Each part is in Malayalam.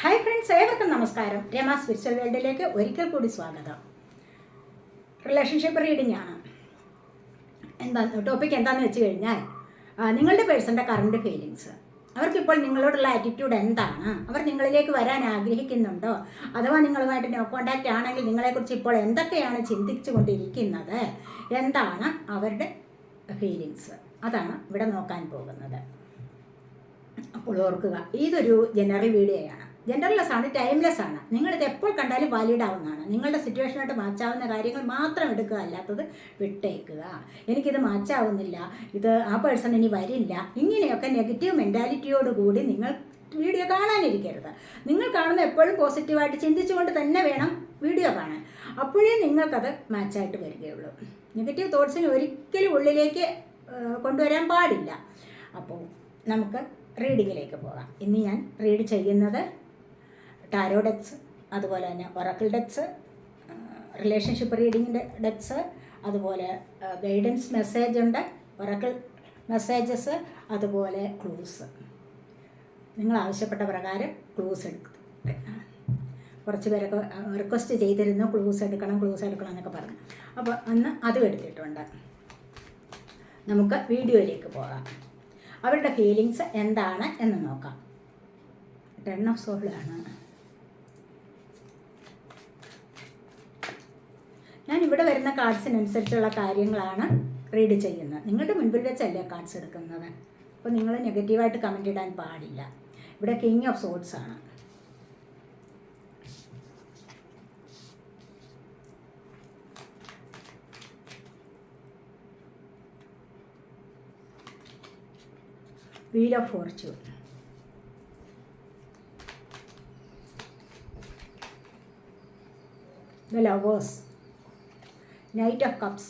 ഹായ് ഫ്രണ്ട്സ് ഏവർക്കും നമസ്കാരം. രമ സ്പിരിച്വൽ വേൾഡിലേക്ക് ഒരിക്കൽ കൂടി സ്വാഗതം. റിലേഷൻഷിപ്പ് റീഡിംഗ് ആണ്. എന്താ ടോപ്പിക് എന്താണെന്ന് വെച്ച് കഴിഞ്ഞാൽ നിങ്ങളുടെ പേഴ്സന്റെ കറണ്ട് ഫീലിങ്സ് അവർക്കിപ്പോൾ നിങ്ങളോടുള്ള ആറ്റിറ്റ്യൂഡ് എന്താണ്? അവർ നിങ്ങളിലേക്ക് വരാൻ ആഗ്രഹിക്കുന്നുണ്ടോ? അഥവാ നിങ്ങളുമായിട്ട് നോ കോണ്ടാക്റ്റ് ആണെങ്കിൽ നിങ്ങളെക്കുറിച്ച് ഇപ്പോൾ എന്തൊക്കെയാണ് ചിന്തിച്ചു കൊണ്ടിരിക്കുന്നത് എന്താണ് അവരുടെ ഫീലിങ്സ് അതാണ് ഇവിടെ നോക്കാൻ പോകുന്നത്. അപ്പോൾ ഓർക്കുക ഇതൊരു ജനറൽ വീഡിയോയാണ് ജനറൽലെസ് ആണ് ടൈംലെസ് ആണ്. നിങ്ങളിത് എപ്പോൾ കണ്ടാലും വാലിഡ് ആവുന്നതാണ്. നിങ്ങളുടെ സിറ്റുവേഷനായിട്ട് മാച്ചാവുന്ന കാര്യങ്ങൾ മാത്രം എടുക്കുക അല്ലാത്തത് വിട്ടേക്കുക. എനിക്കിത് മാച്ചാവുന്നില്ല ഇത് ആ പേഴ്സൺ ഇനി വരില്ല. ഇങ്ങനെയൊക്കെ നെഗറ്റീവ് മെന്റാലിറ്റിയോട് കൂടി നിങ്ങൾ വീഡിയോ കാണാനിരിക്കരുത്. നിങ്ങൾ കാണുന്ന എപ്പോഴും പോസിറ്റീവായിട്ട് ചിന്തിച്ചുകൊണ്ട് തന്നെ വേണം വീഡിയോ കാണാൻ. അപ്പോഴേ നിങ്ങൾക്കത് മാച്ചായിട്ട് വരികയുള്ളൂ. നെഗറ്റീവ് തോട്ട്സിന് ഒരിക്കലും ഉള്ളിലേക്ക് കൊണ്ടുവരാൻ പാടില്ല. അപ്പോൾ നമുക്ക് റീഡിങ്ങിലേക്ക് പോകാം. ഇന്ന് ഞാൻ റീഡ് ചെയ്യുന്നത് ടാരോ ഡെക്സ് അതുപോലെ തന്നെ ഒറക്കിൾ ഡെക്സ് റിലേഷൻഷിപ്പ് റീഡിങ്ങിന്റെ ഡെക്സ് അതുപോലെ ഗൈഡൻസ് മെസ്സേജ് ഉണ്ട് ഒറക്കിൾ മെസ്സേജസ് അതുപോലെ ക്ലൂസ് നിങ്ങൾ ആവശ്യപ്പെട്ട പ്രകാരം ക്ലൂസ് എടുക്കും. കുറച്ച് പേരൊക്കെ റിക്വസ്റ്റ് ചെയ്തിരുന്നു ക്ലൂസ് എടുക്കണം ക്ലൂസ് എടുക്കണം എന്നൊക്കെ പറഞ്ഞു. അപ്പോൾ അന്ന് അതും എടുത്തിട്ടുണ്ട്. നമുക്ക് വീഡിയോയിലേക്ക് പോകാം. അവരുടെ ഫീലിങ്സ് എന്താണ് എന്ന് നോക്കാം. ടെൺ ഓഫ് സോളാണ് ഞാൻ ഇവിടെ വരുന്ന കാർഡ്സിനനുസരിച്ചുള്ള കാര്യങ്ങളാണ് റീഡ് ചെയ്യുന്നത്. നിങ്ങളുടെ മുൻപിൽ വെച്ചല്ലേ കാർഡ്സ് എടുക്കുന്നത്? അപ്പോൾ നിങ്ങൾ നെഗറ്റീവായിട്ട് കമന്റ് ഇടാൻ പാടില്ല. ഇവിടെ കിങ് ഓഫ് സോട്ട്സ് ആണ്. Wheel of fortune the lovers. Knight of Cups.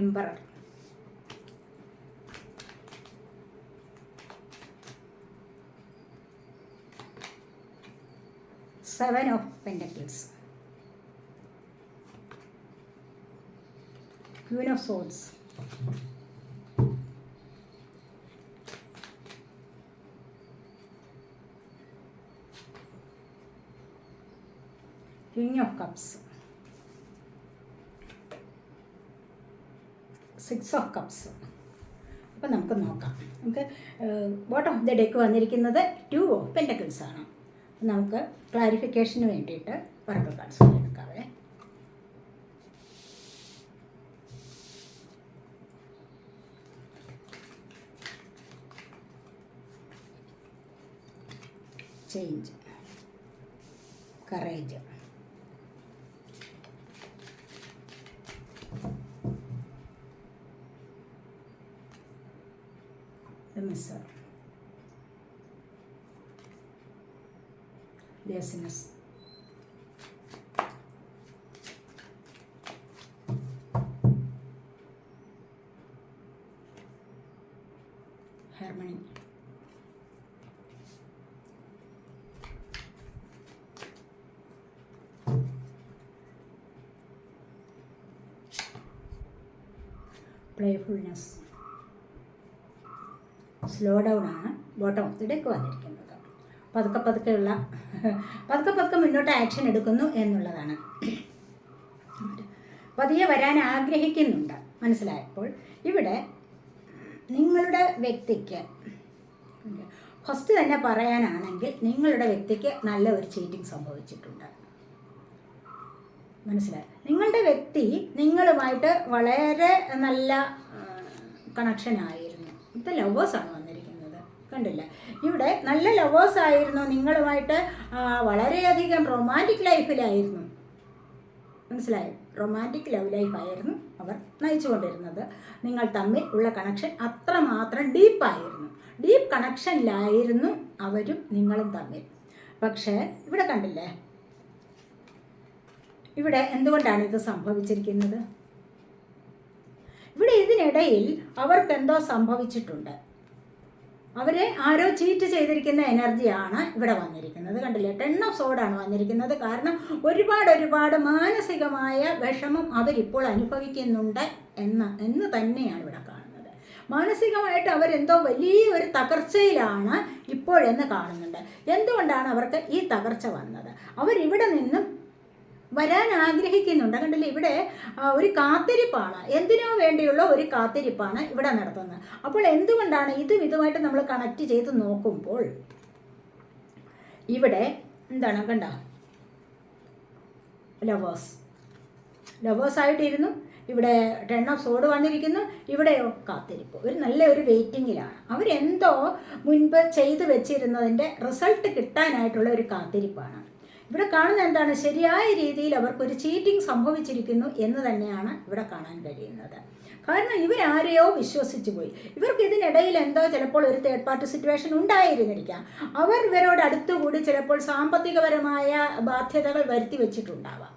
Emperor seven of pentacles. Queen of swords. King of Cups. Six of cups അപ്പം നമുക്ക് നോക്കാം. നമുക്ക് ബോട്ടം ഓഫ് ദ ഡെക്ക് വന്നിരിക്കുന്നത് ടു ഓഫ് പെന്റക്കിൾസ് ആണ്. നമുക്ക് ക്ലാരിഫിക്കേഷന് വേണ്ടിയിട്ട് വറക്ക cards എടുക്കാവേ. Change courage Playfulness. Slow down ആണ് ബോട്ടം ഡെക്ക് വന്നിരിക്കുന്നത്. പതുക്കെ പതുക്കെയുള്ള പതുക്കെ പതുക്കെ മുന്നോട്ട് ആക്ഷൻ എടുക്കുന്നു എന്നുള്ളതാണ്. പതിയെ വരാൻ ആഗ്രഹിക്കുന്നുണ്ട് മനസ്സിലായപ്പോൾ. ഇവിടെ നിങ്ങളുടെ വ്യക്തിക്ക് ഫസ്റ്റ് തന്നെ പറയാനാണെങ്കിൽ നിങ്ങളുടെ വ്യക്തിക്ക് നല്ല ഒരു ചീറ്റിംഗ് സംഭവിച്ചിട്ടുണ്ട്. മനസ്സിലായി. നിങ്ങളുടെ വ്യക്തി നിങ്ങളുമായിട്ട് വളരെ നല്ല കണക്ഷൻ ആയിരുന്നു. ഇപ്പം ലവേഴ്സാണ് വന്നിരിക്കുന്നത്. കണ്ടില്ല? ഇവിടെ നല്ല ലവേഴ്സ് ആയിരുന്നു നിങ്ങളുമായിട്ട് വളരെയധികം റൊമാന്റിക് ലൈഫിലായിരുന്നു മനസ്സിലായി? റൊമാന്റിക് ലവ് ലൈഫായിരുന്നു അവർ നയിച്ചുകൊണ്ടിരുന്നത്. നിങ്ങൾ തമ്മിൽ ഉള്ള കണക്ഷൻ അത്രമാത്രം ഡീപ്പായിരുന്നു ഡീപ്പ് കണക്ഷനിലായിരുന്നു അവരും നിങ്ങളും തമ്മിൽ. പക്ഷേ ഇവിടെ കണ്ടില്ലേ? ഇവിടെ എന്തുകൊണ്ടാണ് ഇത് സംഭവിച്ചിരിക്കുന്നത്? ഇവിടെ ഇതിനിടയിൽ അവർക്ക് എന്തോ സംഭവിച്ചിട്ടുണ്ട്. അവരെ ആരോ ചീറ്റ് ചെയ്തിരിക്കുന്ന എനർജിയാണ് ഇവിടെ വന്നിരിക്കുന്നത്. കണ്ടില്ലേ? ടെൻ ഓഫ് സോഡാണ് വന്നിരിക്കുന്നത്. കാരണം ഒരുപാട് ഒരുപാട് മാനസികമായ വിഷമം അവരിപ്പോൾ അനുഭവിക്കുന്നുണ്ട് എന്ന് എന്ന് തന്നെയാണ് ഇവിടെ കാണുന്നത്. മാനസികമായിട്ട് അവരെന്തോ വലിയൊരു തകർച്ചയിലാണ് ഇപ്പോഴെന്ന് കാണുന്നുണ്ട്. എന്തുകൊണ്ടാണ് അവർക്ക് ഈ തകർച്ച വന്നത്? അവരിവിടെ നിന്നും വരാൻ ആഗ്രഹിക്കുന്നുണ്ട്. കണ്ടില്ലേ? ഇവിടെ ഒരു കാത്തിരിപ്പാണ്. എന്തിനോ വേണ്ടിയുള്ള ഒരു കാത്തിരിപ്പാണ് ഇവിടെ നടത്തുന്നത്. അപ്പോൾ എന്തുകൊണ്ടാണ് ഇതും ഇതുമായിട്ട് നമ്മൾ കണക്ട് ചെയ്ത് നോക്കുമ്പോൾ ഇവിടെ എന്താണ്? കണ്ട? ലവേഴ്സ് ലവേഴ്സായിട്ടിരുന്നു ഇവിടെ ടെൺ ഓഫ് സോഡ് വന്നിരിക്കുന്നു. ഇവിടെയോ കാത്തിരിപ്പ്. ഒരു നല്ല ഒരു വെയിറ്റിങ്ങിലാണ് അവരെന്തോ മുൻപ് ചെയ്തു വെച്ചിരുന്നതിന്റെ റിസൾട്ട് കിട്ടാനായിട്ടുള്ള ഒരു കാത്തിരിപ്പാണ്. ഇവിടെ കാണുന്ന എന്താണ്? ശരിയായ രീതിയിൽ അവർക്കൊരു ചീറ്റിംഗ് സംഭവിച്ചിരിക്കുന്നു എന്ന് തന്നെയാണ് ഇവിടെ കാണാൻ കഴിയുന്നത്. കാരണം ഇവരാരെയോ വിശ്വസിച്ചു പോയി. ഇവർക്ക് ഇതിനിടയിൽ എന്തോ ചിലപ്പോൾ ഒരു തേർഡ് പാർട്ടി സിറ്റുവേഷൻ ഉണ്ടായിരുന്നിരിക്കാം. അവർ ഇവരോട് അടുത്തുകൂടി ചിലപ്പോൾ സാമ്പത്തികപരമായ ബാധ്യതകൾ വരുത്തി വെച്ചിട്ടുണ്ടാവാം.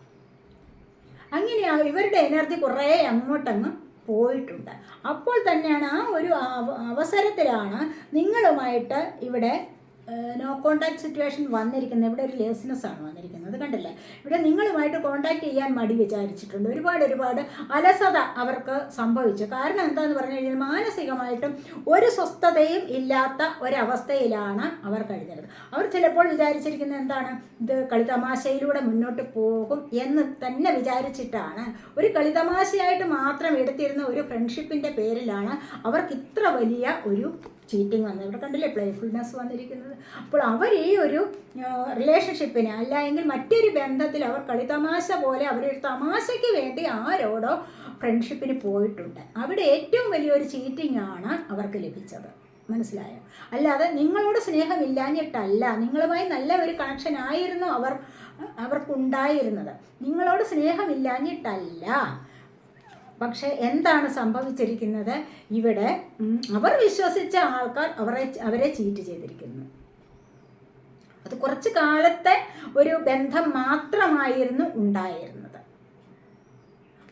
അങ്ങനെയാ ഇവരുടെ എനർജി കുറേ അങ്ങോട്ടങ്ങ് പോയിട്ടുണ്ട്. അപ്പോൾ തന്നെയാണ് ആ ഒരു അവസരത്തിലാണ് നിങ്ങളുമായിട്ട് ഇവിടെ നോ കോണ്ടാക്ട് സിറ്റുവേഷൻ വന്നിരിക്കുന്നത് ഇവിടെ ഒരു ലേസിനെസ് ആണ് വന്നിരിക്കുന്നത് കണ്ടില്ലേ? ഇവിടെ നിങ്ങളുമായിട്ട് കോണ്ടാക്ട് ചെയ്യാൻ മടി വിചാരിച്ചിട്ടുണ്ട്. ഒരുപാട് ഒരുപാട് അലസത അവർക്ക് സംഭവിച്ചു. കാരണം എന്താണെന്ന് പറഞ്ഞു കഴിഞ്ഞാൽ മാനസികമായിട്ടും ഒരു സ്വസ്ഥതയും ഇല്ലാത്ത ഒരവസ്ഥയിലാണ് അവർ കഴിഞ്ഞത്. അവർ ചിലപ്പോൾ വിചാരിച്ചിരിക്കുന്നത് എന്താണ്? ഇത് കളിതമാശയിലൂടെ മുന്നോട്ട് പോകും എന്ന് തന്നെ വിചാരിച്ചിട്ടാണ്. ഒരു കളിതമാശയായിട്ട് മാത്രം എടുത്തിരുന്ന ഒരു ഫ്രണ്ട്ഷിപ്പിന്റെ പേരിലാണ് അവർക്ക് ഇത്ര വലിയ ഒരു ചീറ്റിംഗ് വന്നത് ഇവിടെ കണ്ടില്ലേ? പ്ലേഫുൾനെസ് വന്നിരിക്കുന്നത്. അപ്പോൾ അവർ ഈ ഒരു റിലേഷൻഷിപ്പിന് അല്ലെങ്കിൽ മറ്റൊരു ബന്ധത്തിൽ അവർ കളിതമാശ പോലെ അവരൊരു തമാശയ്ക്ക് വേണ്ടി ആരോടോ ഫ്രണ്ട്ഷിപ്പിന് പോയിട്ടുണ്ട്. അവിടെ ഏറ്റവും വലിയൊരു ചീറ്റിംഗ് ആണ് അവർക്ക് ലഭിച്ചത്. മനസ്സിലായോ? അല്ലാതെ നിങ്ങളോട് സ്നേഹമില്ലാഞ്ഞിട്ടല്ല. നിങ്ങളുമായി നല്ല ഒരു കണക്ഷൻ ആയിരുന്നു അവർ അവർക്കുണ്ടായിരുന്നത്. നിങ്ങളോട് സ്നേഹമില്ലാഞ്ഞിട്ടല്ല. പക്ഷേ എന്താണ് സംഭവിച്ചിരിക്കുന്നത്? ഇവിടെ അവർ വിശ്വസിച്ച ആൾക്കാർ അവരെ അവരെ ചീറ്റ് ചെയ്തിരിക്കുന്നു. അത് കുറച്ച് കാലത്തെ ഒരു ബന്ധം മാത്രമായിരുന്നു ഉണ്ടായിരുന്നത്.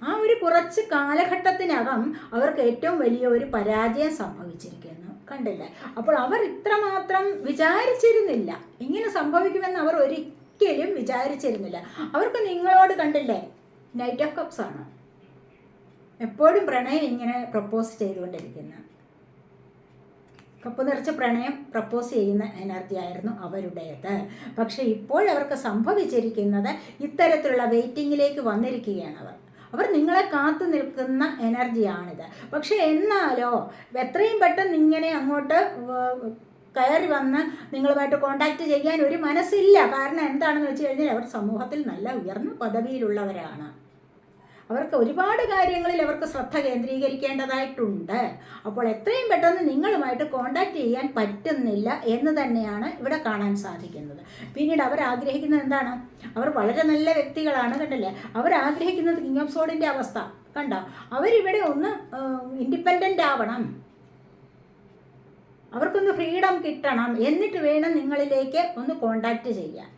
ആ ഒരു കുറച്ച് കാലഘട്ടത്തിനകം അവർക്ക് ഏറ്റവും വലിയ ഒരു പരാജയം സംഭവിച്ചിരിക്കുന്നു. കണ്ടില്ലേ? അപ്പോൾ അവർ ഇത്രമാത്രം വിചാരിച്ചിരുന്നില്ല. ഇങ്ങനെ സംഭവിക്കുമെന്ന് അവർ ഒരിക്കലും വിചാരിച്ചിരുന്നില്ല. അവർക്ക് നിങ്ങളോട് കണ്ടില്ലേ? നൈറ്റ് ഓഫ് കപ്സ് ആണ്. എപ്പോഴും പ്രണയം ഇങ്ങനെ പ്രപ്പോസ് ചെയ്തുകൊണ്ടിരിക്കുന്ന കപ്പ് നിറച്ച പ്രണയം പ്രപ്പോസ് ചെയ്യുന്ന എനർജി ആയിരുന്നു അവരുടേത്. പക്ഷേ ഇപ്പോൾ അവർക്ക് സംഭവിച്ചിരിക്കുന്നത് ഇത്തരത്തിലുള്ള വെയിറ്റിങ്ങിലേക്ക് വന്നിരിക്കുകയാണ് അവർ. അവർ നിങ്ങളെ കാത്തു നിൽക്കുന്ന എനർജിയാണിത്. പക്ഷേ എന്നാലോ എത്രയും പെട്ടെന്ന് ഇങ്ങനെ അങ്ങോട്ട് കയറി വന്ന് നിങ്ങളുമായിട്ട് കോണ്ടാക്ട് ചെയ്യാൻ ഒരു മനസ്സില്ല. കാരണം എന്താണെന്ന് വെച്ച് കഴിഞ്ഞാൽ അവർ സമൂഹത്തിൽ നല്ല ഉയർന്ന പദവിയിലുള്ളവരാണ്. അവർക്ക് ഒരുപാട് കാര്യങ്ങളിൽ അവർക്ക് ശ്രദ്ധ കേന്ദ്രീകരിക്കേണ്ടതായിട്ടുണ്ട്. അപ്പോൾ എത്രയും പെട്ടെന്ന് നിങ്ങളുമായിട്ട് കോണ്ടാക്ട് ചെയ്യാൻ പറ്റുന്നില്ല എന്ന് തന്നെയാണ് ഇവിടെ കാണാൻ സാധിക്കുന്നത്. പിന്നീട് അവർ ആഗ്രഹിക്കുന്നത് എന്താണ്? അവർ വളരെ നല്ല വ്യക്തികളാണ് കണ്ടല്ലേ? അവർ ആഗ്രഹിക്കുന്നത് കിങ് ഓഫ് സോഡിന്റെ അവസ്ഥ. കണ്ടോ? അവരിവിടെ ഒന്ന് ഇൻഡിപെൻഡന്റ് ആവണം. അവർക്കൊന്ന് ഫ്രീഡം കിട്ടണം. എന്നിട്ട് വേണം നിങ്ങളിലേക്ക് ഒന്ന് കോണ്ടാക്ട് ചെയ്യാൻ.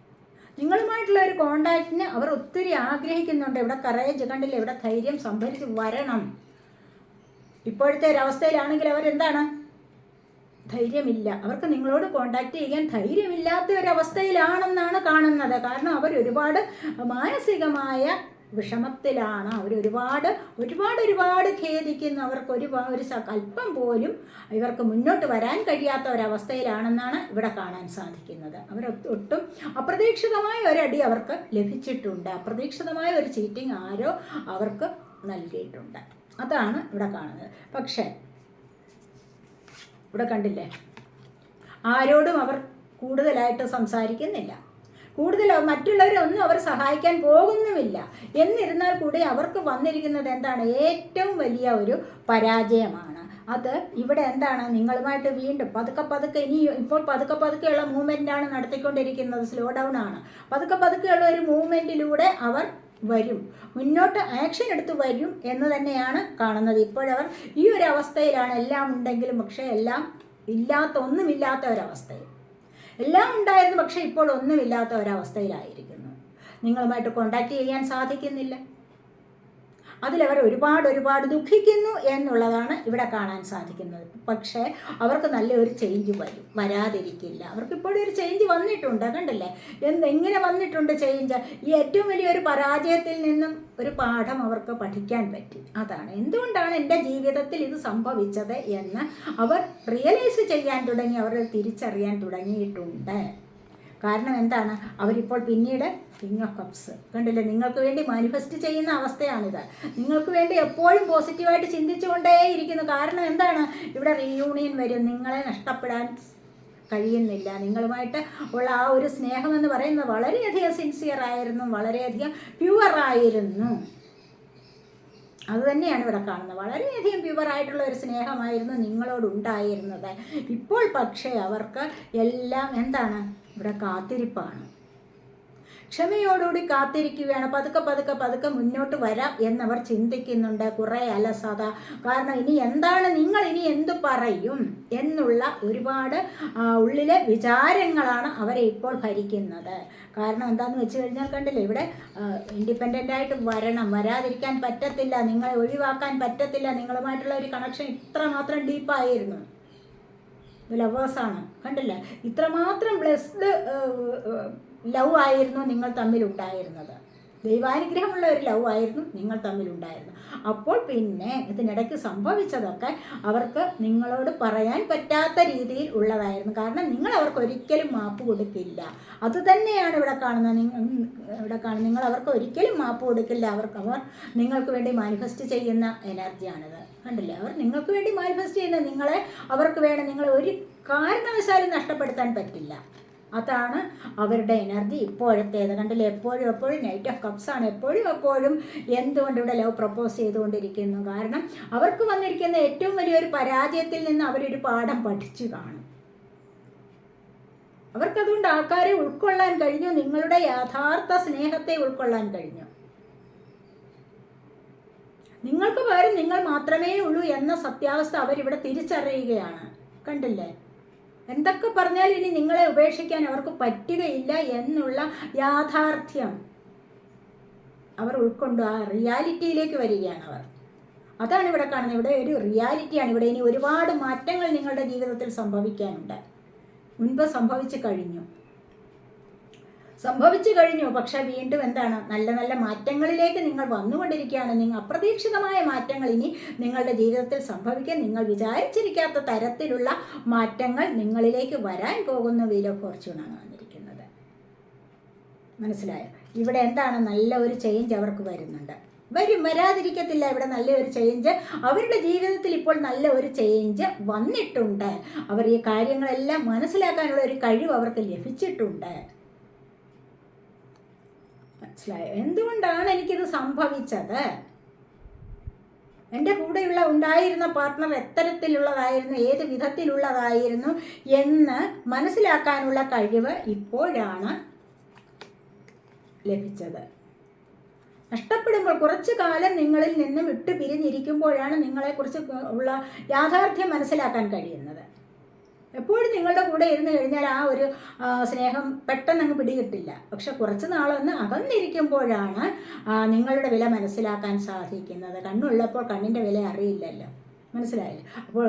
നിങ്ങളുമായിട്ടുള്ള ഒരു കോണ്ടാക്റ്റിന് അവർ ഒത്തിരി ആഗ്രഹിക്കുന്നുണ്ട്. ഇവിടെ കറേജ് കണ്ടില്ല ഇവിടെ ധൈര്യം സംഭരിച്ച് വരണം. ഇപ്പോഴത്തെ ഒരവസ്ഥയിലാണെങ്കിൽ അവരെന്താണ് ധൈര്യമില്ല. അവർക്ക് നിങ്ങളോട് കോണ്ടാക്ട് ചെയ്യാൻ ധൈര്യമില്ലാത്ത ഒരവസ്ഥയിലാണെന്നാണ് കാണുന്നത്. കാരണം അവർ ഒരുപാട് മാനസികമായ വിഷമത്തിലാണ്. അവർ ഒരുപാട് ഒരുപാട് ഒരുപാട് ഖേദിക്കുന്നു. അവർക്ക് ഒരു ഒരു അല്പം പോലും ഇവർക്ക് മുന്നോട്ട് വരാൻ കഴിയാത്ത ഒരവസ്ഥയിലാണെന്നാണ് ഇവിടെ കാണാൻ സാധിക്കുന്നത്. അവർ ഒട്ടും അപ്രതീക്ഷിതമായ ഒരടി അവർക്ക് ലഭിച്ചിട്ടുണ്ട്. അപ്രതീക്ഷിതമായ ഒരു ചീറ്റിംഗ് ആരോ അവർക്ക് നൽകിയിട്ടുണ്ട്. അതാണ് ഇവിടെ കാണുന്നത്. പക്ഷേ ഇവിടെ കണ്ടില്ലേ? ആരോടും അവർ കൂടുതലായിട്ട് സംസാരിക്കുന്നില്ല. കൂടുതൽ മറ്റുള്ളവരെ ഒന്നും അവർ സഹായിക്കാൻ പോകുന്നുമില്ല. എന്നിരുന്നാൽ കൂടി അവർക്ക് വന്നിരിക്കുന്നത് എന്താണ്? ഏറ്റവും വലിയ ഒരു പരാജയമാണ്. അത് ഇവിടെ എന്താണ്? നിങ്ങളുമായിട്ട് വീണ്ടും പതുക്കെ പതുക്കെ ഇനി ഇപ്പോൾ പതുക്കെ പതുക്കെയുള്ള മൂവ്മെന്റാണ് നടത്തിക്കൊണ്ടിരിക്കുന്നത്. സ്ലോ ഡൗൺ ആണ്. പതുക്കെ പതുക്കെയുള്ള ഒരു മൂവ്മെന്റിലൂടെ അവർ വരും. മുന്നോട്ട് ആക്ഷൻ എടുത്ത് വരും എന്ന് തന്നെയാണ് കാണുന്നത്. ഇപ്പോഴവർ ഈ ഒരു അവസ്ഥയിലാണ്. എല്ലാം ഉണ്ടെങ്കിലും പക്ഷേ എല്ലാം ഇല്ലാത്ത ഒന്നുമില്ലാത്ത ഒരവസ്ഥയിൽ എല്ലാം ഉണ്ടായിരുന്നു പക്ഷേ ഇപ്പോൾ ഒന്നുമില്ലാത്ത ഒരവസ്ഥയിലായിരിക്കുന്നു. നിങ്ങളുമായിട്ട് കോണ്ടാക്ട് ചെയ്യാൻ സാധിക്കുന്നില്ല. അതിലവർ ഒരുപാട് ഒരുപാട് ദുഃഖിക്കുന്നു എന്നുള്ളതാണ് ഇവിടെ കാണാൻ സാധിക്കുന്നത്. പക്ഷേ അവർക്ക് നല്ലൊരു ചേഞ്ച് വരും. വരാതിരിക്കില്ല. അവർക്ക് ഇപ്പോഴും ഒരു ചേഞ്ച് വന്നിട്ടുണ്ട്. കണ്ടില്ലേ? എന്ത് എങ്ങനെ വന്നിട്ടുണ്ട് ചേഞ്ച് ഈ ഏറ്റവും വലിയൊരു പരാജയത്തിൽ നിന്നും ഒരു പാഠം അവർക്ക് പഠിക്കാൻ പറ്റി. അതാണ്. എന്തുകൊണ്ടാണ് എന്റെ ജീവിതത്തിൽ ഇത് സംഭവിച്ചത് എന്ന് അവർ റിയലൈസ് ചെയ്യാൻ തുടങ്ങി. അവർ തിരിച്ചറിയാൻ തുടങ്ങിയിട്ടുണ്ട്. കാരണം എന്താണ്? അവരിപ്പോൾ പിന്നീട് കിങ് ഓഫ് കപ്സ് കണ്ടില്ലേ? നിങ്ങൾക്ക് വേണ്ടി മാനിഫെസ്റ്റ് ചെയ്യുന്ന അവസ്ഥയാണിത്. നിങ്ങൾക്ക് വേണ്ടി എപ്പോഴും പോസിറ്റീവായിട്ട് ചിന്തിച്ചുകൊണ്ടേയിരിക്കുന്നു. കാരണം എന്താണ്? ഇവിടെ റീയൂണിയൻ വരും. നിങ്ങളെ നഷ്ടപ്പെടാൻ കഴിയുന്നില്ല. നിങ്ങളുമായിട്ട് ഉള്ള ആ ഒരു സ്നേഹം എന്ന് പറയുന്നത് വളരെയധികം സിൻസിയർ ആയിരുന്നു. വളരെയധികം പ്യുവർ ആയിരുന്നു. അത് ഇവിടെ കാണുന്നത്. വളരെയധികം പ്യുവറായിട്ടുള്ള ഒരു സ്നേഹമായിരുന്നു നിങ്ങളോട് ഉണ്ടായിരുന്നത് ഇപ്പോൾ പക്ഷേ അവർക്ക് എല്ലാം എന്താണ്? ഇവിടെ കാത്തിരിപ്പാണ്. ക്ഷമയോടുകൂടി കാത്തിരിക്കുകയാണ്. പതുക്കെ പതുക്കെ പതുക്കെ മുന്നോട്ട് വരാം എന്നവർ ചിന്തിക്കുന്നുണ്ട്. കുറേ അലസത. കാരണം ഇനി എന്താണ്? നിങ്ങൾ ഇനി എന്തു പറയും? എന്നുള്ള ഒരുപാട് ഉള്ളിലെ വിചാരങ്ങളാണ് അവരെ ഇപ്പോൾ ഭരിക്കുന്നത്. കാരണം എന്താണെന്ന് വെച്ച് കഴിഞ്ഞാൽ കണ്ടില്ലേ ഇവിടെ ഇൻഡിപെൻഡന്റ് ആയിട്ട് വരണം. വരാതിരിക്കാൻ പറ്റത്തില്ല. നിങ്ങളെ ഒഴിവാക്കാൻ പറ്റത്തില്ല. നിങ്ങളുമായിട്ടുള്ള ഒരു കണക്ഷൻ ഇത്ര ഇത്രമാത്രം ഡീപ്പായിരുന്നു ലവേഴ്സാണ് കണ്ടില്ല? ഇത്രമാത്രം ബ്ലെസ്ഡ് ലവ് ആയിരുന്നു നിങ്ങൾ തമ്മിലുണ്ടായിരുന്നത്. ദൈവാനുഗ്രഹമുള്ള ഒരു ലവ് ആയിരുന്നു നിങ്ങൾ തമ്മിലുണ്ടായിരുന്നു അപ്പോൾ പിന്നെ ഇതിനിടയ്ക്ക് സംഭവിച്ചതൊക്കെ അവർക്ക് നിങ്ങളോട് പറയാൻ പറ്റാത്ത രീതിയിൽ ഉള്ളതായിരുന്നു. കാരണം നിങ്ങൾ അവർക്ക് ഒരിക്കലും മാപ്പ് കൊടുക്കില്ല. അതുതന്നെയാണ് ഇവിടെ കാണുന്നത്. ഇവിടെ കാണുന്നത്. നിങ്ങൾ അവർക്ക് ഒരിക്കലും മാപ്പ് കൊടുക്കില്ല. അവർക്ക് അവർ നിങ്ങൾക്ക് വേണ്ടി മാനിഫെസ്റ്റ് ചെയ്യുന്ന എനർജിയാണിത് കണ്ടില്ലേ? അവർ നിങ്ങൾക്ക് വേണ്ടി മാനിഫെസ്റ്റ് ചെയ്യുന്ന നിങ്ങളെ അവർക്ക് വേണം. നിങ്ങളെ ഒരു കാരണവശാലും നഷ്ടപ്പെടുത്താൻ പറ്റില്ല. അതാണ് അവരുടെ എനർജി ഇപ്പോഴത്തേത് കണ്ടില്ല? എപ്പോഴും എപ്പോഴും നൈറ്റ് ഓഫ് കപ്സ് ആണ്. എപ്പോഴും എപ്പോഴും എന്തുകൊണ്ട് ഇവിടെ ലവ് പ്രപ്പോസ് ചെയ്തുകൊണ്ടിരിക്കുന്നു? കാരണം അവർക്ക് വന്നിരിക്കുന്ന ഏറ്റവും വലിയൊരു പരാജയത്തിൽ നിന്ന് അവരൊരു പാഠം പഠിച്ചു കാണും. അവർക്കതുകൊണ്ട് ആൾക്കാരെ ഉൾക്കൊള്ളാൻ കഴിഞ്ഞു. നിങ്ങളുടെ യഥാർത്ഥ സ്നേഹത്തെ ഉൾക്കൊള്ളാൻ കഴിഞ്ഞു. നിങ്ങൾക്ക് പകരം നിങ്ങൾ മാത്രമേ ഉള്ളൂ എന്ന സത്യാവസ്ഥ അവരിവിടെ തിരിച്ചറിയുകയാണ്. കണ്ടില്ലേ? എന്തൊക്കെ പറഞ്ഞാൽ ഇനി നിങ്ങളെ ഉപേക്ഷിക്കാൻ അവർക്ക് പറ്റുകയില്ല എന്നുള്ള യാഥാർത്ഥ്യം അവർ ഉൾക്കൊണ്ട് ആ റിയാലിറ്റിയിലേക്ക് വരികയാണ് അവർ. അതാണ് ഇവിടെ കാണുന്നത്. ഇവിടെ ഒരു റിയാലിറ്റിയാണ്. ഇവിടെ ഇനി ഒരുപാട് മാറ്റങ്ങൾ നിങ്ങളുടെ ജീവിതത്തിൽ സംഭവിക്കാനുണ്ട്. മുൻപ് സംഭവിച്ചു കഴിഞ്ഞു. സംഭവിച്ചു കഴിഞ്ഞു. പക്ഷെ വീണ്ടും എന്താണ്? നല്ല നല്ല മാറ്റങ്ങളിലേക്ക് നിങ്ങൾ വന്നുകൊണ്ടിരിക്കുകയാണ്. നിങ്ങൾ അപ്രതീക്ഷിതമായ മാറ്റങ്ങൾ ഇനി നിങ്ങളുടെ ജീവിതത്തിൽ സംഭവിക്കാൻ നിങ്ങൾ വിചാരിച്ചിരിക്കാത്ത തരത്തിലുള്ള മാറ്റങ്ങൾ നിങ്ങളിലേക്ക് വരാൻ പോകുന്ന വീൽ ഓഫ് ഫോർച്യൂണാണ് വന്നിരിക്കുന്നത്. മനസ്സിലായോ? ഇവിടെ എന്താണ്? നല്ല ഒരു ചേഞ്ച് അവർക്ക് വരുന്നുണ്ട്. വരും വരാതിരിക്കത്തില്ല. ഇവിടെ നല്ലൊരു ചേഞ്ച് അവരുടെ ജീവിതത്തിൽ ഇപ്പോൾ നല്ല ഒരു ചേഞ്ച് വന്നിട്ടുണ്ട്. അവർ ഈ കാര്യങ്ങളെല്ലാം മനസ്സിലാക്കാനുള്ള ഒരു കഴിവ് അവർക്ക് ലഭിച്ചിട്ടുണ്ട്. മനസ്സിലായോ? എന്തുകൊണ്ടാണ് എനിക്കിത് സംഭവിച്ചത്? എന്റെ കൂടെയുള്ള ഉണ്ടായിരുന്ന പാർട്ട്ണർ എത്തരത്തിലുള്ളതായിരുന്നു ഏത് വിധത്തിലുള്ളതായിരുന്നു എന്ന് മനസ്സിലാക്കാനുള്ള കഴിവ് ഇപ്പോഴാണ് ലഭിച്ചത്. നഷ്ടപ്പെടുമ്പോൾ കുറച്ചു കാലം നിങ്ങളിൽ നിന്ന് വിട്ടു പിരിഞ്ഞിരിക്കുമ്പോഴാണ് നിങ്ങളെക്കുറിച്ച് ഉള്ള യാഥാർത്ഥ്യം മനസ്സിലാക്കാൻ കഴിയുന്നത്. എപ്പോഴും നിങ്ങളുടെ കൂടെ ഇരുന്ന് കഴിഞ്ഞാൽ ആ ഒരു സ്നേഹം പെട്ടെന്ന് അങ്ങ് പിടികിട്ടില്ല. പക്ഷെ കുറച്ച് നാളൊന്ന് അകന്നിരിക്കുമ്പോഴാണ് നിങ്ങളുടെ വില മനസ്സിലാക്കാൻ സാധിക്കുന്നത്. കണ്ണുള്ളപ്പോൾ കണ്ണിന്റെ വില അറിയില്ലല്ലോ. മനസ്സിലായില്ലേ? അപ്പോൾ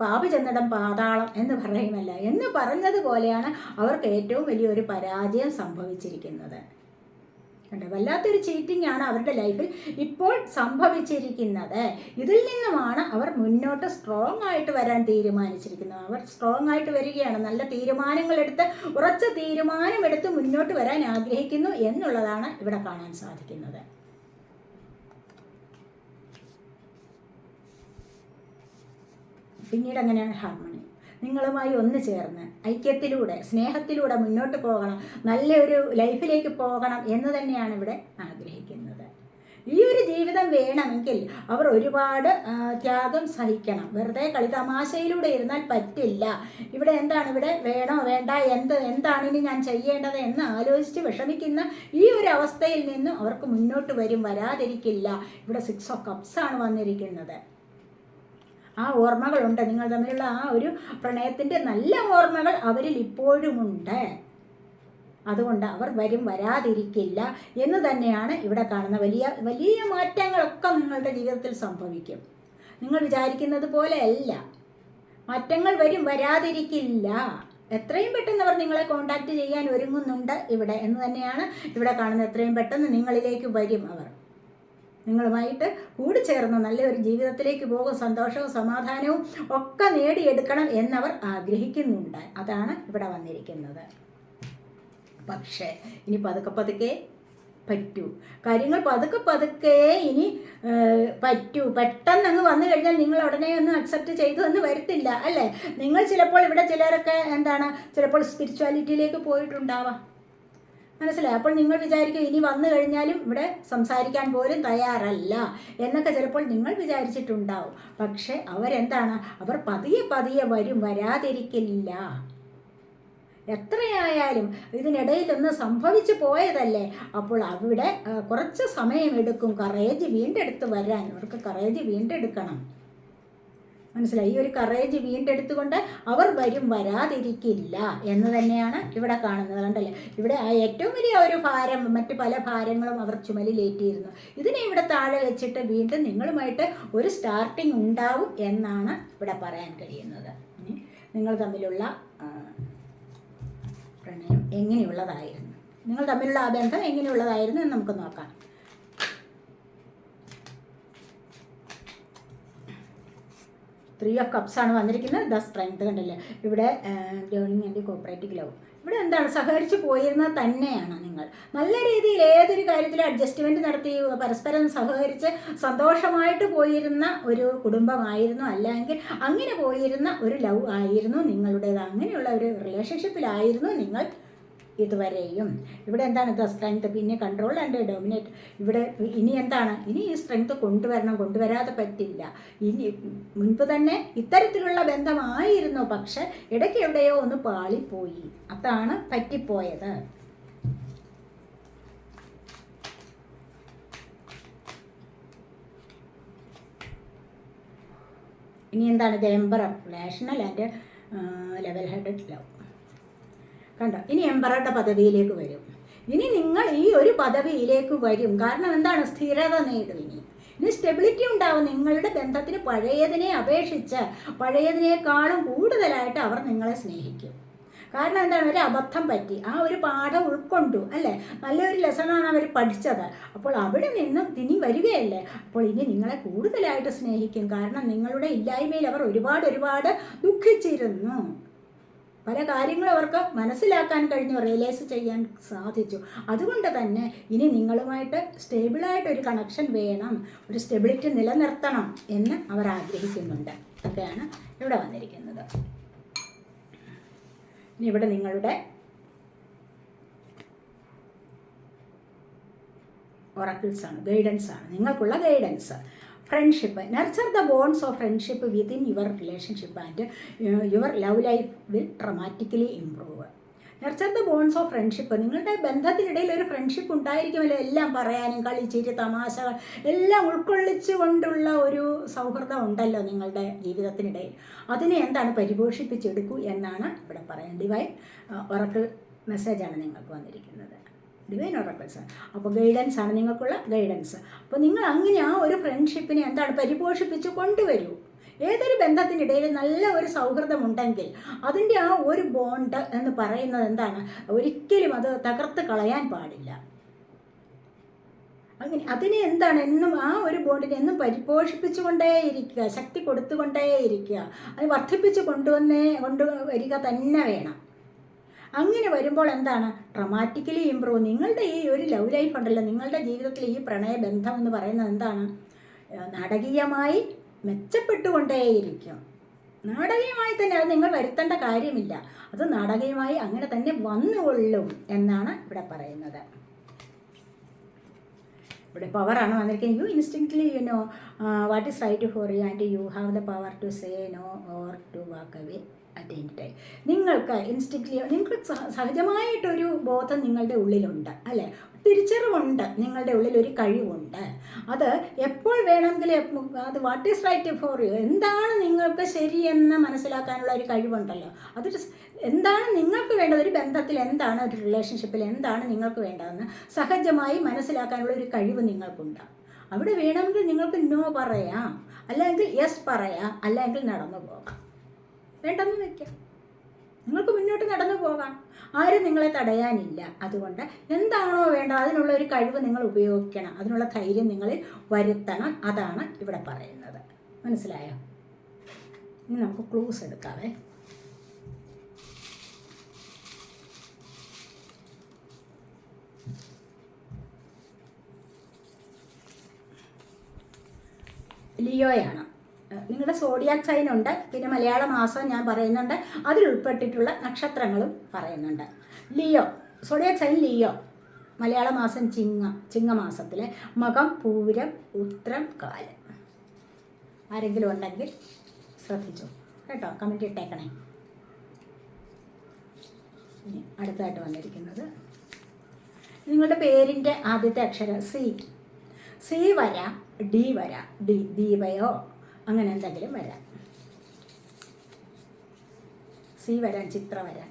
പാപി ചെന്നിടം പാതാളം എന്ന് പറയുമല്ല. എന്ന് പറഞ്ഞതുപോലെയാണ് അവർക്ക് ഏറ്റവും വലിയൊരു പരാജയം സംഭവിച്ചിരിക്കുന്നത്. കണ്ടോ? വല്ലാത്തൊരു ചീറ്റിംഗ് ആണ് അവരുടെ ലൈഫിൽ ഇപ്പോൾ സംഭവിച്ചിരിക്കുന്നത്. ഇതിൽ നിന്നുമാണ് അവർ മുന്നോട്ട് സ്ട്രോങ് ആയിട്ട് വരാൻ തീരുമാനിച്ചിരിക്കുന്നത്. അവർ സ്ട്രോങ് ആയിട്ട് വരികയാണ്. നല്ല തീരുമാനങ്ങൾ എടുത്ത് ഉറച്ച തീരുമാനമെടുത്ത് മുന്നോട്ട് വരാൻ ആഗ്രഹിക്കുന്നു എന്നുള്ളതാണ് ഇവിടെ കാണാൻ സാധിക്കുന്നത്. പിന്നീട് അങ്ങനെയാണ് ഹാർമണി നിങ്ങളുമായി ഒന്ന് ചേർന്ന് ഐക്യത്തിലൂടെ സ്നേഹത്തിലൂടെ മുന്നോട്ട് പോകണം നല്ലൊരു ലൈഫിലേക്ക് പോകണം എന്ന് തന്നെയാണ് ഇവിടെ ആഗ്രഹിക്കുന്നത്. ഈ ഒരു ജീവിതം വേണമെങ്കിൽ അവർ ഒരുപാട് ത്യാഗം സഹിക്കണം. വെറുതെ കളി തമാശയിലൂടെ ഇരുന്നാൽ പറ്റില്ല. ഇവിടെ എന്താണ്? ഇവിടെ വേണോ വേണ്ട എന്ത് എന്താണ് ഇനി ഞാൻ ചെയ്യേണ്ടത് എന്ന് ആലോചിച്ച് വിഷമിക്കുന്ന ഈ ഒരു അവസ്ഥയിൽ നിന്നും അവർക്ക് മുന്നോട്ട് വരും വരാതിരിക്കില്ല. ഇവിടെ സിക്സ് ഓഫ് കപ്സ് ആണ് വന്നിരിക്കുന്നത്. ആ ഓർമ്മകളുണ്ട്. നിങ്ങൾ തമ്മിലുള്ള ആ ഒരു പ്രണയത്തിന്റെ നല്ല ഓർമ്മകൾ അവരിൽ ഇപ്പോഴുമുണ്ട്. അതുകൊണ്ട് അവർ വരും വരാതിരിക്കില്ല എന്ന് തന്നെയാണ് ഇവിടെ കാണുന്ന വലിയ വലിയ മാറ്റങ്ങളൊക്കെ നിങ്ങളുടെ ജീവിതത്തിൽ സംഭവിക്കും. നിങ്ങൾ വിചാരിക്കുന്നത് പോലെയല്ല. മാറ്റങ്ങൾ വരും വരാതിരിക്കില്ല. എത്രയും പെട്ടെന്ന് അവർ നിങ്ങളെ കോണ്ടാക്ട് ചെയ്യാൻ ഒരുങ്ങുന്നുണ്ട് ഇവിടെ എന്ന് തന്നെയാണ് ഇവിടെ കാണുന്നത്. എത്രയും പെട്ടെന്ന് നിങ്ങളിലേക്ക് വരും അവർ. നിങ്ങളുമായിട്ട് കൂടിച്ചേർന്ന് നല്ലൊരു ജീവിതത്തിലേക്ക് പോകും സന്തോഷവും സമാധാനവും ഒക്കെ നേടിയെടുക്കണം എന്നവർ ആഗ്രഹിക്കുന്നുണ്ട്. അതാണ് ഇവിടെ വന്നിരിക്കുന്നത്. പക്ഷേ ഇനി പതുക്കെ പതുക്കെ പറ്റൂ. കാര്യങ്ങൾ പതുക്കെ പതുക്കെ ഇനി പറ്റൂ. പെട്ടെന്ന് അങ്ങ് വന്നു കഴിഞ്ഞാൽ നിങ്ങൾ ഉടനെ ഒന്നും അക്സെപ്റ്റ് ചെയ്തു എന്ന് വരത്തില്ല അല്ലേ? നിങ്ങൾ ചിലപ്പോൾ ഇവിടെ ചിലരൊക്കെ എന്താണ് ചിലപ്പോൾ സ്പിരിച്വാലിറ്റിയിലേക്ക് പോയിട്ടുണ്ടാവാം. മനസ്സിലായി? അപ്പോൾ നിങ്ങൾ വിചാരിക്കും ഇനി വന്നു കഴിഞ്ഞാലും ഇവിടെ സംസാരിക്കാൻ പോലും തയ്യാറല്ല എന്നൊക്കെ ചിലപ്പോൾ നിങ്ങൾ വിചാരിച്ചിട്ടുണ്ടാവും. പക്ഷെ അവരെന്താണ്? അവർ പതിയെ പതിയെ വരും വരാതിരിക്കില്ല. എത്രയായാലും ഇതിനിടയിലൊന്ന് സംഭവിച്ചു പോയതല്ലേ? അപ്പോൾ അവിടെ കുറച്ച് സമയമെടുക്കും കറേജ് വീണ്ടെടുത്ത് വരാൻ. അവർക്ക് കറേജ് വീണ്ടെടുക്കണം. മനസ്സിലായി? ഈ ഒരു കറേജ് വീണ്ടെടുത്തുകൊണ്ട് അവർ വരും വരാതിരിക്കില്ല എന്ന് തന്നെയാണ് ഇവിടെ കാണുന്നത് കണ്ടല്ലേ? ഇവിടെ ആ ഏറ്റവും വലിയ ഒരു ഭാരം മറ്റ് പല ഭാരങ്ങളും അവർ ചുമലിലേറ്റിയിരുന്നു. ഇതിനെ ഇവിടെ താഴെ വെച്ചിട്ട് വീണ്ടും നിങ്ങളുമായിട്ട് ഒരു സ്റ്റാർട്ടിംഗ് ഉണ്ടാവും എന്നാണ് ഇവിടെ പറയാൻ കഴിയുന്നത്. നിങ്ങൾ തമ്മിലുള്ള പ്രണയം എങ്ങനെയുള്ളതായിരുന്നു? നിങ്ങൾ തമ്മിലുള്ള ആ ബന്ധം എങ്ങനെയുള്ളതായിരുന്നു എന്ന് നമുക്ക് നോക്കാം. ത്രീ ഓഫ് കപ്സ് ആണ് വന്നിരിക്കുന്നത്. ദ സ്ട്രെങ്ത് കണ്ടല്ലേ? ഇവിടെ ലേണിംഗ് ആൻഡ് കോപ്പറേറ്റീവ് ലവ് ഇവിടെ എന്താണ്? സഹകരിച്ച് പോയിരുന്നത് തന്നെയാണ് നിങ്ങൾ. നല്ല രീതിയിൽ ഏതൊരു കാര്യത്തിൽ അഡ്ജസ്റ്റ്മെന്റ് നടത്തി പരസ്പരം സഹകരിച്ച് സന്തോഷമായിട്ട് പോയിരുന്ന ഒരു കുടുംബമായിരുന്നു. അല്ലെങ്കിൽ അങ്ങനെ പോയിരുന്ന ഒരു ലവ് ആയിരുന്നു നിങ്ങളുടേത്. അങ്ങനെയുള്ള ഒരു റിലേഷൻഷിപ്പിലായിരുന്നു നിങ്ങൾ ഇതുവരെയും. ഇവിടെ എന്താണ് ദ സ്ട്രെങ്ത് പിന്നെ കൺട്രോൾ ആൻഡ് ഡോമിനേറ്റ് ഇവിടെ ഇനി എന്താണ്? ഇനി ഈ സ്ട്രെങ്ത് കൊണ്ടുവരണം. കൊണ്ടുവരാതെ പറ്റില്ല. ഇനി മുൻപ് തന്നെ ഇത്തരത്തിലുള്ള ബന്ധമായിരുന്നു. പക്ഷെ ഇടയ്ക്ക് എവിടെയോ ഒന്ന് പാളിപ്പോയി. അതാണ് പറ്റിപ്പോയത്. ഇനി എന്താണ്? ഇത് emperor national and level headed love കണ്ടോ? ഇനി എംബറുടെ പദവിയിലേക്ക് വരും. ഇനി നിങ്ങൾ ഈ ഒരു പദവിയിലേക്ക് വരും. കാരണം എന്താണ്? സ്ഥിരത നേടും ഇനി. ഇനി സ്റ്റെബിലിറ്റി ഉണ്ടാവും. നിങ്ങളുടെ ബന്ധത്തിന് പഴയതിനെ അപേക്ഷിച്ച് പഴയതിനേക്കാളും കൂടുതലായിട്ട് അവർ നിങ്ങളെ സ്നേഹിക്കും. കാരണം എന്താണ്? ഒരു അബദ്ധം പറ്റി. ആ ഒരു പാഠം ഉൾക്കൊണ്ടു അല്ലേ? നല്ലൊരു ലെസണാണ് അവർ പഠിച്ചത്. അപ്പോൾ അവിടെ നിന്നും ഇനി വരികയല്ലേ? അപ്പോൾ ഇനി നിങ്ങളെ കൂടുതലായിട്ട് സ്നേഹിക്കും. കാരണം നിങ്ങളുടെ ഇല്ലായ്മയിൽ അവർ ഒരുപാട് ഒരുപാട് ദുഃഖിച്ചിരുന്നു. പല കാര്യങ്ങളും അവർക്ക് മനസ്സിലാക്കാൻ കഴിഞ്ഞു റിയലൈസ് ചെയ്യാൻ സാധിച്ചു. അതുകൊണ്ട് തന്നെ ഇനി നിങ്ങളുമായിട്ട് സ്റ്റേബിളായിട്ട് ഒരു കണക്ഷൻ വേണം ഒരു സ്റ്റെബിലിറ്റി നിലനിർത്തണം എന്ന് അവർ ആഗ്രഹിക്കുന്നുണ്ട്. ഒക്കെയാണ് ഇവിടെ വന്നിരിക്കുന്നത്. ഇനി ഇവിടെ നിങ്ങളുടെ ഒറക്കിൾസാണ് ആണ് ഗൈഡൻസ് ആണ്. നിങ്ങൾക്കുള്ള guidance friendship nurture the bonds of friendship within your relationship and your love life will dramatically improve nurture the bonds of friendship നിങ്ങളുടെ ബന്ധത്തിനിടയിൽ ഒരു ഫ്രണ്ട്ഷിപ്പ് ഉണ്ടായിരിക്കുമല്ലോ. എല്ലാം പറയാനും കളിച്ചിരി തമാശകൾ എല്ലാം ഉൾക്കൊള്ളിച്ചു കൊണ്ടുള്ള ഒരു സൗഹൃദം ഉണ്ടല്ലോ നിങ്ങളുടെ ജീവിതത്തിനിടയിൽ. അതിനെ എന്താണ് പരിപോഷിപ്പിച്ചെടുക്കൂ എന്നാണ് ഇവിടെ പറയുന്നത് ഡിവൈൻ ഒറക്കിൾ മെസ്സേജാണ് നിങ്ങൾക്ക് വന്നിരിക്കുന്നത്. ഡിവൈൻ ഒറക്കൽസ് അപ്പോൾ ഗൈഡൻസ് ആണ് നിങ്ങൾക്കുള്ള ഗൈഡൻസ് അപ്പോൾ നിങ്ങൾ അങ്ങനെ ആ ഒരു ഫ്രണ്ട്ഷിപ്പിനെ എന്താണ് പരിപോഷിപ്പിച്ച് കൊണ്ടുവരൂ. ഏതൊരു ബന്ധത്തിനിടയിൽ നല്ല ഒരു സൗഹൃദമുണ്ടെങ്കിൽ അതിന്റെ ആ ഒരു ബോണ്ട് എന്ന് പറയുന്നത് എന്താണ്? ഒരിക്കലും അത് തകർത്ത് കളയാൻ പാടില്ല. അങ്ങനെ അതിനെ എന്താണ് എന്നും ആ ഒരു ബോണ്ടിനെ എന്നും പരിപോഷിപ്പിച്ചുകൊണ്ടേയിരിക്കുക ശക്തി കൊടുത്തുകൊണ്ടേയിരിക്കുക അത് വർദ്ധിപ്പിച്ച് കൊണ്ടുവന്നേ കൊണ്ടുവരിക തന്നെ വേണം. അങ്ങനെ വരുമ്പോൾ എന്താണ്? ഡ്രമാറ്റിക്കലി ഇമ്പ്രൂവ് നിങ്ങളുടെ ഈ ഒരു ലവ് ലൈഫ് ഉണ്ടല്ലോ നിങ്ങളുടെ ജീവിതത്തിൽ ഈ പ്രണയബന്ധം എന്ന് പറയുന്നത് എന്താണ്? നാടകീയമായി മെച്ചപ്പെട്ടുകൊണ്ടേയിരിക്കും. നാടകീയമായി തന്നെ അത് നിങ്ങൾ വരുത്തേണ്ട കാര്യമില്ല. അത് നാടകീയമായി അങ്ങനെ തന്നെ വന്നുകൊള്ളും എന്നാണ് ഇവിടെ പറയുന്നത്. ഇവിടെ പവറാണ് വന്നിരിക്കുന്നത്. You instinctively you know what is right for you and you have the power to say no or to walk away attend നിങ്ങൾക്ക് ഇൻസ്റ്റിക്ട്ലി നിങ്ങൾക്ക് സഹജമായിട്ടൊരു ബോധം നിങ്ങളുടെ ഉള്ളിലുണ്ട് അല്ലേ? തിരിച്ചറിവുണ്ട് നിങ്ങളുടെ ഉള്ളിൽ ഒരു കഴിവുണ്ട്. അത് എപ്പോൾ വേണമെങ്കിലും അത് what is right for you എന്താണ് നിങ്ങൾക്ക് ശരിയെന്ന് മനസ്സിലാക്കാനുള്ള ഒരു കഴിവുണ്ടല്ലോ? അതൊരു എന്താണ് നിങ്ങൾക്ക് വേണ്ടത്? ഒരു ബന്ധത്തിൽ എന്താണ്? ഒരു റിലേഷൻഷിപ്പിൽ എന്താണ് നിങ്ങൾക്ക് വേണ്ടതെന്ന് സഹജമായി മനസ്സിലാക്കാനുള്ള ഒരു കഴിവ് നിങ്ങൾക്കുണ്ട്. അവിടെ വേണമെങ്കിൽ നിങ്ങൾക്ക് നോ പറയാം. അല്ലെങ്കിൽ യെസ് പറയാം. അല്ലെങ്കിൽ നടന്നു പോകാം. വേണ്ടെന്ന് വയ്ക്കാം നിങ്ങൾക്ക് മുന്നോട്ട് നടന്നു പോകാം. ആരും നിങ്ങളെ തടയാനില്ല. അതുകൊണ്ട് എന്താണോ വേണ്ടത് അതിനുള്ള ഒരു കഴിവ് നിങ്ങൾ ഉപയോഗിക്കണം. അതിനുള്ള ധൈര്യം നിങ്ങളിൽ വരുത്തണം. അതാണ് ഇവിടെ പറയുന്നത്. മനസ്സിലായോ? ഇനി നമുക്ക് ക്ലൂസ് എടുക്കാവേ. ലിയോയാണ്. നിങ്ങളുടെ സോഡിയാക് സൈൻ ഉണ്ട്. പിന്നെ മലയാള മാസം ഞാൻ പറയുന്നുണ്ട്. അതിൽ ഉൾപ്പെട്ടിട്ടുള്ള നക്ഷത്രങ്ങളും പറയുന്നുണ്ട്. Leo zodiac sign Leo. Malayalam മാസം ചിങ്ങ ചിങ്ങമാസത്തിലെ മകം പൂരം ഉത്രം കാൽ. ആരെങ്കിലും ഉണ്ടെങ്കിൽ ശ്രദ്ധിച്ചു. കേട്ടോ കമന്റ് ഇട്ടേക്കണേ. ഇനി അടുത്തായിട്ട് വന്നിരിക്കുന്നത്. നിങ്ങളുടെ പേരിന്റെ ആദ്യത്തെ അക്ഷരം സി. സി വരാം ഡി വരാം ഡി ദീപയോ? അങ്ങനെ എന്തെങ്കിലും വരാം. സി വരാൻ ചിത്ര വരാൻ.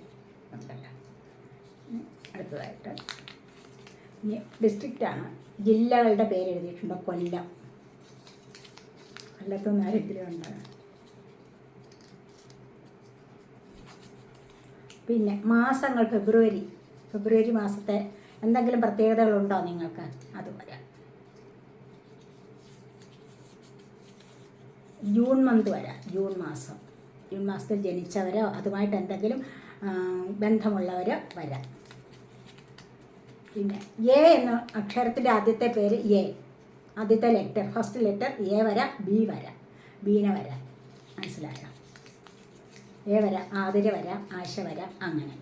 അടുത്തതായിട്ട്. ഇനി ഡിസ്ട്രിക്റ്റാണ് ജില്ലകളുടെ പേര് എഴുതിയിട്ടുണ്ട്. കൊല്ലം. കൊല്ലത്തൊന്നും ആരെങ്കിലും ഉണ്ട് പിന്നെ മാസങ്ങൾ ഫെബ്രുവരി. ഫെബ്രുവരി മാസത്തെ എന്തെങ്കിലും പ്രത്യേകതകളുണ്ടോ നിങ്ങൾക്ക്? അത് വരാം ജൂൺ മന്ത് വരാം ജൂൺ മാസം. ജൂൺ മാസത്തിൽ ജനിച്ചവരോ അതുമായിട്ട് എന്തെങ്കിലും ബന്ധമുള്ളവരോ വരാം. പിന്നെ എ എന്ന അക്ഷരത്തിന്റെ ആദ്യത്തെ പേര് എ ആദ്യത്തെ ലെറ്റർ ഫസ്റ്റ് ലെറ്റർ എ വരാം ബി വരാം. ബീന വരാം. മനസ്സിലായോ? എ വരാം ആതിര വരാം ആശ വരാം അങ്ങനെ.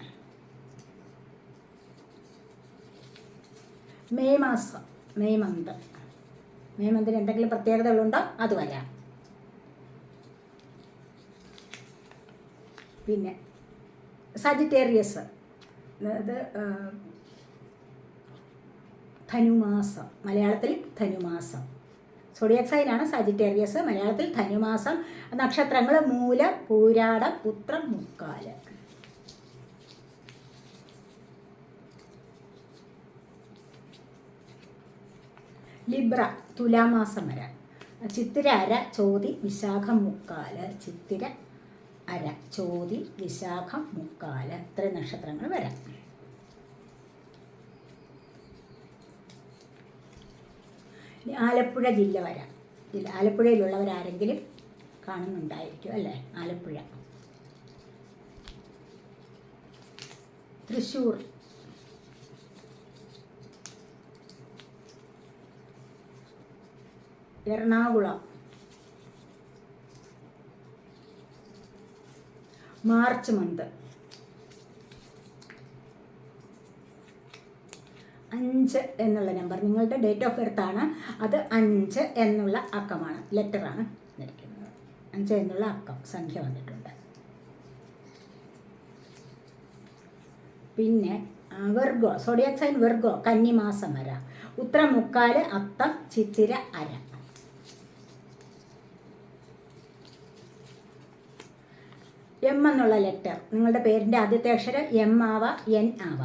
മെയ് മാസം മെയ് മന്ത് മെയ് മന്തിന് എന്തെങ്കിലും പ്രത്യേകതകളുണ്ടോ? അത് വരാം. പിന്നെ സജിറ്റേറിയസ് അത് ധനുമാസം. മലയാളത്തിൽ ധനുമാസം. സോഡിയക് സൈനാണ് സജിറ്റേറിയസ് മലയാളത്തിൽ ധനുമാസം. നക്ഷത്രങ്ങൾ മൂല പൂരാട ഉത്രം മുക്കാൽ. ലിബ്ര തുലാമാസം വരാൻ ചിത്തിര അര ചോതി വിശാഖം മുക്കാൽ. ചിത്തിര അര ചോതി വിശാഖം മുക്കാൽ ഇത്രയും നക്ഷത്രങ്ങൾ വരാം. ആലപ്പുഴ ജില്ല വരാം. ജില്ല ആലപ്പുഴയിലുള്ളവരാരെങ്കിലും കാണുന്നുണ്ടായിരിക്കും അല്ലേ? ആലപ്പുഴ. തൃശ്ശൂർ എറണാകുളം. മാർച്ച് മന്ത് അഞ്ച് എന്നുള്ള നമ്പർ നിങ്ങളുടെ ഡേറ്റ് ഓഫ് ബർത്ത് ആണ്. അത് അഞ്ച് എന്നുള്ള അക്കമാണ്. ലെറ്ററാണ് നിൽക്കുന്നത് അഞ്ച് എന്നുള്ള അക്കം. സംഖ്യ വന്നിട്ടുണ്ട്. പിന്നെ വെർഗോ. Zodiac sign Virgo. കന്നിമാസം വര. ഉത്തരം മുക്കാൽ അത്തം ചിത്തിര അര. എം എന്നുള്ള ലെറ്റർ നിങ്ങളുടെ പേരിന്റെ ആദ്യത്തെ അക്ഷരം എം ആവ എൻ ആവ.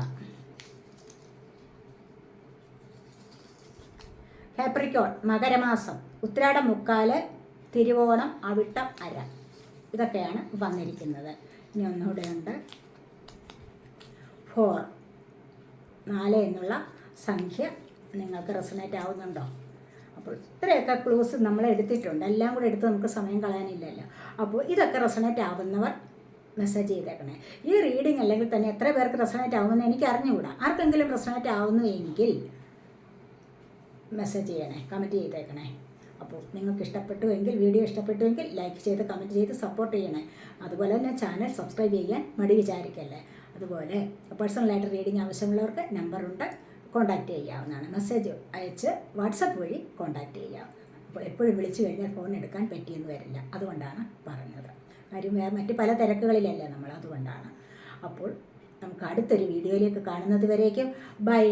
കാപ്രിക്കോൺ മകരമാസം. ഉത്രാട മുക്കാൽ തിരുവോണം അവിട്ടം അര. ഇതൊക്കെയാണ് വന്നിരിക്കുന്നത്. ഇനി ഒന്നുകൂടെ ഉണ്ട്. ഫോർ നാല് എന്നുള്ള സംഖ്യ നിങ്ങൾക്ക് റെസനേറ്റ് ആവുന്നുണ്ടോ? അപ്പോൾ ഇത്രയൊക്കെ ക്ലൂസ് നമ്മൾ എടുത്തിട്ടുണ്ട്. എല്ലാം കൂടെ എടുത്ത് നമുക്ക് സമയം കളയാനില്ലല്ലോ. അപ്പോൾ ഇതൊക്കെ റെസണേറ്റ് ആവുന്നവർ മെസ്സേജ് ചെയ്തേക്കണേ. ഈ റീഡിങ് അല്ലെങ്കിൽ തന്നെ എത്ര പേർക്ക് റെസണേറ്റ് ആവുമെന്ന് എനിക്ക് അറിഞ്ഞുകൂടാ. ആർക്കെങ്കിലും റെസണേറ്റ് ആവുന്നു എങ്കിൽ മെസ്സേജ് ചെയ്യണേ കമന്റ് ചെയ്തേക്കണേ. അപ്പോൾ നിങ്ങൾക്ക് ഇഷ്ടപ്പെട്ടുവെങ്കിൽ വീഡിയോ ഇഷ്ടപ്പെട്ടുവെങ്കിൽ ലൈക്ക് ചെയ്ത് കമന്റ് ചെയ്ത് സപ്പോർട്ട് ചെയ്യണേ. അതുപോലെ തന്നെ ചാനൽ സബ്സ്ക്രൈബ് ചെയ്യാൻ മടി വിചാരിക്കല്ലേ. അതുപോലെ പേഴ്സണലായിട്ട് റീഡിങ് ആവശ്യമുള്ളവർക്ക് നമ്പറുണ്ട് കോൺടാക്റ്റ് ചെയ്യാവുന്നതാണ്. മെസ്സേജ് അയച്ച് വാട്സപ്പ് വഴി കോൺടാക്റ്റ് ചെയ്യാവുന്നതാണ്. അപ്പോൾ എപ്പോഴും വിളിച്ചു കഴിഞ്ഞാൽ ഫോൺ എടുക്കാൻ പറ്റിയെന്ന് വരില്ല. അതുകൊണ്ടാണ് പറഞ്ഞത്. കാര്യം മറ്റ് പല തിരക്കുകളിലല്ലേ നമ്മൾ അതുകൊണ്ടാണ്. അപ്പോൾ നമുക്ക് അടുത്തൊരു വീഡിയോയിലേക്ക് കാണുന്നത് വരേക്കും. ബൈ.